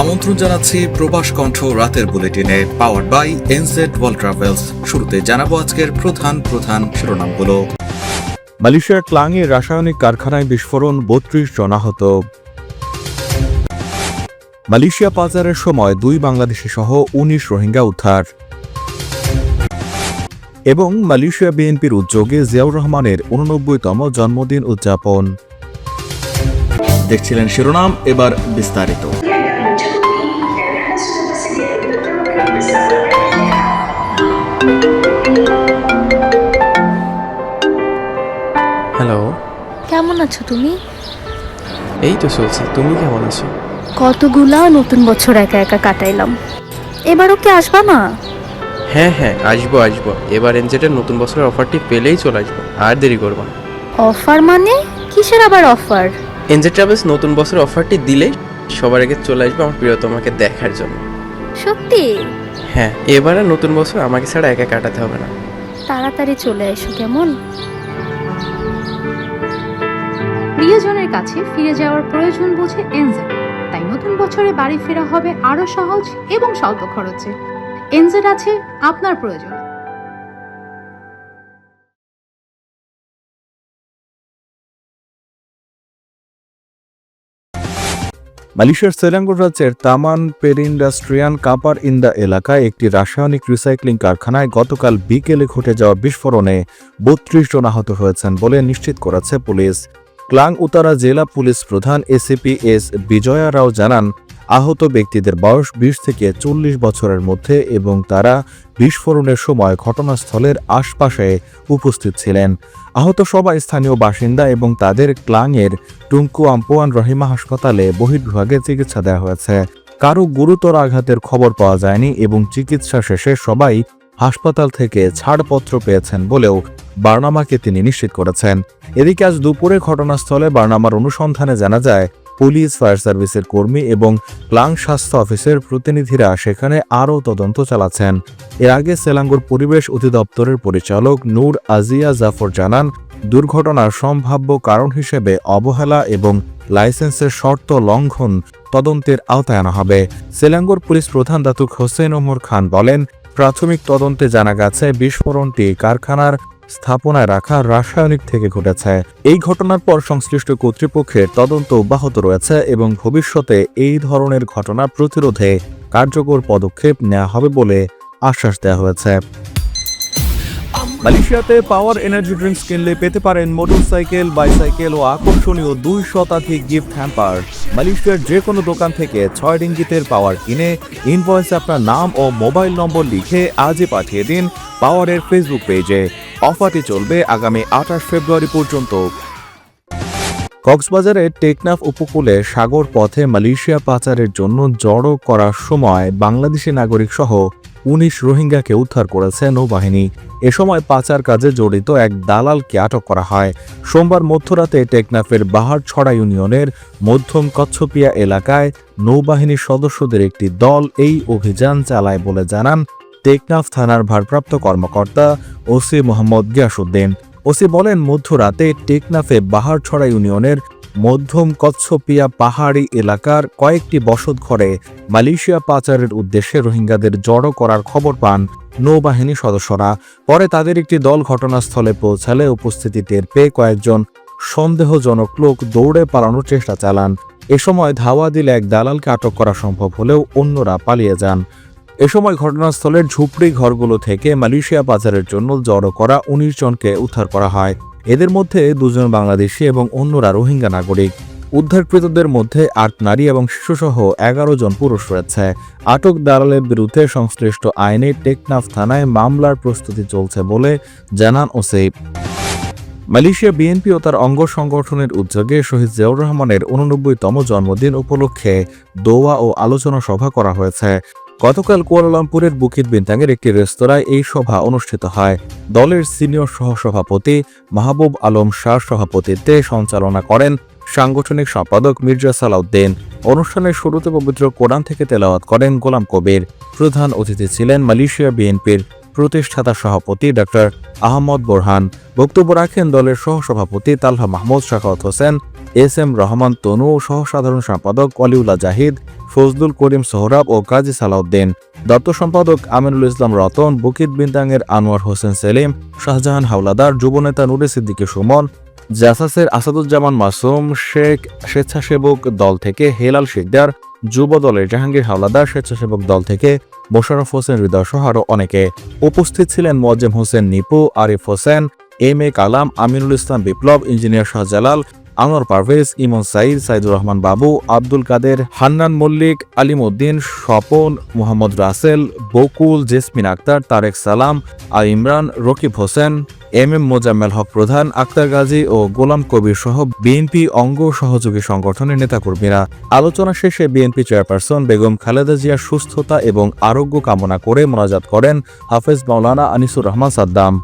আমন্ত্রণ জানাচ্ছি প্রবাস কণ্ঠ রাতের বুলেটিনে power by NZ World Travels শুরুতে জানাব আজকের প্রধান প্রধান শিরোনামগুলো। মালয়েশিয়ার ক্লাংয়ে রাসায়নিক কারখানায় বিস্ফোরণ বত্রিশ জন আহত। মালয়েশিয়া পাচারের সময় দুই বাংলাদেশি সহ উনিশ রোহিঙ্গা উদ্ধার। এবং মালয়েশিয়া বিএনপির উদ্যোগে জিয়াউর রহমানের উননব্বইতম জন্মদিন উদযাপন। দেখছিলেন শিরোনাম এবার বিস্তারিত। আছো তুমি? এই তো চলছে। তুমি কেমন আছো? কতগুলা নতুন বছর একা একা কাটাইলাম। এবারও কি আসবা না? হ্যাঁ হ্যাঁ আসব আসব। এবার এনজেটের নতুন বছরের অফারটি পেলেই চলে আসব। আর দেরি করব না। অফার মানে? কিসের আবার অফার? এনজে ট্রাভেলস নতুন বছরের অফারটি দিলে সবার আগে চলে আসবে আমার প্রিয়তমাকে দেখার জন্য। সত্যি? হ্যাঁ এবারে নতুন বছর আমাকে ছাড়া একা কাটাতে হবে না। তাড়াতাড়ি চলে এসো কেমন? প্রিয়জনের কাছে ফিরে যাওয়ার প্রয়োজন বুঝে এনজেড তাই নতুন বছরে বাড়ি ফেরা হবে আরও সহজ এবং স্বল্প খরচে। এনজেড আছে আপনার প্রয়োজন। মালয়েশিয়ার সেলাঙ্গুর রাজ্যের তামান পেরিন্ডাস্ট্রিয়ান কাপার ইন্দা এলাকায় একটি রাসায়নিক রিসাইক্লিং কারখানায় গতকাল বিকেলে ঘটে যাওয়া বিস্ফোরণে বত্রিশ জন আহত হয়েছেন বলে নিশ্চিত করেছে পুলিশ। ক্লাং উতারা জেলা পুলিশ প্রধান এসিপি এস বিজয়া রাও জানান, আহত ব্যক্তিদের বয়স বিশ থেকে চল্লিশ বছরের মধ্যে এবং তারা বিস্ফোরণের সময় ঘটনাস্থলের আশপাশে উপস্থিত ছিলেন। আহত সবাই স্থানীয় বাসিন্দা এবং তাদের ক্লাংয়ের টুঙ্কু আম্পোয়ান রহিমা হাসপাতালে বহির্বিভাগে চিকিৎসা দেওয়া হয়েছে। কারও গুরুতর আঘাতের খবর পাওয়া যায়নি এবং চিকিৎসা শেষে সবাই হাসপাতাল থেকে ছাড়পত্র পেয়েছেন বলেও বার্নামাকে তিনি নিশ্চিত করেছেন। এদিকে আজ দুপুরে ঘটনাস্থলে বার্নামার অনুসন্ধানে জানা যায়, পুলিশ, ফায়ার সার্ভিসের কর্মী এবং ক্লাং স্বাস্থ্য অফিসের প্রতিনিধিরা সেখানে আরও তদন্ত চালাচ্ছেন। এর আগে সেলাঙ্গুর পরিবেশ অধিদপ্তরের পরিচালক নূর আজিয়া জাফর জানান, দুর্ঘটনার সম্ভাব্য কারণ হিসেবে অবহেলা এবং লাইসেন্সের শর্ত লঙ্ঘন তদন্তের আওতায় আনা হবে। সেলাঙ্গুর পুলিশ প্রধান দাতুক হোসেন ওমর খান বলেন, প্রাথমিক তদন্তে জানা গেছে, বিস্ফোরণটি কারখানার স্থাপনায় রাখা রাসায়নিক থেকে ঘটেছে। এই ঘটনার পর সংশ্লিষ্ট কর্তৃপক্ষের তদন্ত অব্যাহত রয়েছে এবং ভবিষ্যতে এই ধরনের ঘটনা প্রতিরোধে কার্যকর পদক্ষেপ নেওয়া হবে বলে আশ্বাস দেওয়া হয়েছে। মালয়েশিয়াতে পাওয়ার এনার্জি ড্রিঙ্কস কিনলে পেতে পারেন মোটরসাইকেল বাইসাইকেল ও আকর্ষণীয় দুই শতাধিক গিফট হ্যাম্পার মালয়েশিয়ার যে কোনো দোকান থেকে ছয় রিঙ্গিতের পাওয়ার কিনে ইনভয়েস আপনার নাম ও মোবাইল নম্বর লিখে আজই পাঠিয়ে দিন পাওয়ারের ফেসবুক পেজে অফারটি চলবে আগামী আঠাশ ফেব্রুয়ারি পর্যন্ত। কক্সবাজারের টেকনাফ উপকূলে সাগর পথে মালয়েশিয়া পাচারের জন্য জড়ো করার সময় বাংলাদেশি নাগরিক সহ উনিশ রোহিঙ্গাকে উদ্ধার করেছে নৌবাহিনী। এ সময় পাচার কাজে জড়িত এক দালালকে আটক করা হয়। সোমবার মধ্যরাতে টেকনাফের বাহারছড়া ইউনিয়নের মধ্যম কচ্ছপিয়া এলাকায় নৌবাহিনীর সদস্যদের একটি দল এই অভিযান চালায় বলে জানান টেকনাফ থানার ভারপ্রাপ্ত কর্মকর্তা ওসি মোহাম্মদ গিয়াসুদ্দিন ওসি বলেন, মধ্যরাতে টেকনাফে বাহারছড়া ইউনিয়নের মধ্যম কচ্ছপিয়া পাহাড়ি এলাকার কয়েকটি বসত ঘরে মালয়েশিয়া পাচারের উদ্দেশ্যে রোহিঙ্গাদের জড়ো করার খবর পান নৌবাহিনী সদস্যরা। পরে তাদের একটি দল ঘটনাস্থলে পৌঁছালে উপস্থিতি টের পেয়ে কয়েকজন সন্দেহজনক লোক দৌড়ে পালানোর চেষ্টা চালান। এ সময় ধাওয়া দিলে এক দালালকে আটক করা সম্ভব হলেও অন্যরা পালিয়ে যান। এ সময় ঘটনাস্থলের ঝুপড়ি ঘরগুলো থেকে মালয়েশিয়া পাচারের জন্য জড়ো করা উনিশ জনকে উদ্ধার করা হয়। এদের মধ্যে দুজন বাংলাদেশি এবং অন্যরা রোহিঙ্গা নাগরিক। উদ্ধারকৃতদের মধ্যে আট নারী এবং শিশুসহ এগারো জন পুরুষ রয়েছে। আটক দালালের বিরুদ্ধে সংশ্লিষ্ট আইনে টেকনাফ থানায় মামলার প্রস্তুতি চলছে বলে জানান ওসেইব মালয়েশিয়া বিএনপি ও তার অঙ্গ সংগঠনের উদ্যোগে শহীদ জিয়াউর রহমানের উননব্বইতম জন্মদিন উপলক্ষে দোয়া ও আলোচনা সভা করা হয়েছে। গতকাল কুয়ালালামপুরের বুকিত বিন্তাঙের একটি রেস্তোরাঁয় এই সভা অনুষ্ঠিত হয়। দলের সিনিয়র সহসভাপতি মাহবুব আলম শাহ সভাপতিত্বে সঞ্চালনা করেন সাংগঠনিক সম্পাদক মির্জা সালাউদ্দিন। অনুষ্ঠানের শুরুতে পবিত্র কোরআন থেকে তেলাওয়াত করেন গোলাম কবির। প্রধান অতিথি ছিলেন মালয়েশিয়া বিএনপির প্রতিষ্ঠাতা সভাপতি ডক্টর আহমদ বোরহান। বক্তব্য রাখেন দলের সহসভাপতি তালহা মাহমুদ, শাখাওয়াত হোসেন এস এম রহমান তনু ও সহসাধারণ সম্পাদক অলিউল্লাহ জাহিদ, ফজলুল করিম সোহরাব ও কাজী সালাউদ্দিন। দত্ত সম্পাদক আমিনুল ইসলাম রতন, বুকিত বিন্দাঙের আনোয়ার হোসেন সেলিম, শাহজাহান হাওলাদার, যুবনেতা নুরে সিদ্দিকী সুমন, জাসাসের আসাদুজ্জামান মাসুম, শেখ স্বেচ্ছাসেবক দল থেকে হেলাল শিকদার, যুব দলের জাহাঙ্গীর হাওলাদার, স্বেচ্ছাসেবক দল থেকে মোশাররফ হোসেন, হৃদয় সহ আরও অনেকে। উপস্থিত ছিলেন Mozammel Hossain, Nipu, Arif Hossain, M A Kalam, Aminul Islam Biplob, engineer Shahjalal Anwar Parvez, Emon Saeed Saidur Rahman Babu, Abdul Kader, Hannan Mallik Alim Uddin Swapan, Mohammad Russell, Bakul, Jesmin Akter, Tarek Salam R Imran, Rakib Hossain M M Mozammel Haque প্রধান, আক্তার গাজী ও গোলাম কবির সহ BNP অঙ্গ সহযোগী সংগঠনের নেতাকর্মীরা। আলোচনা শেষে BNP chairperson Begum Khaleda জিয়ার সুস্থতা এবং আরোগ্য কামনা করে মোনাজাত করেন হাফেজ মাওলানা আনিসুর রহমান সাদ্দাম।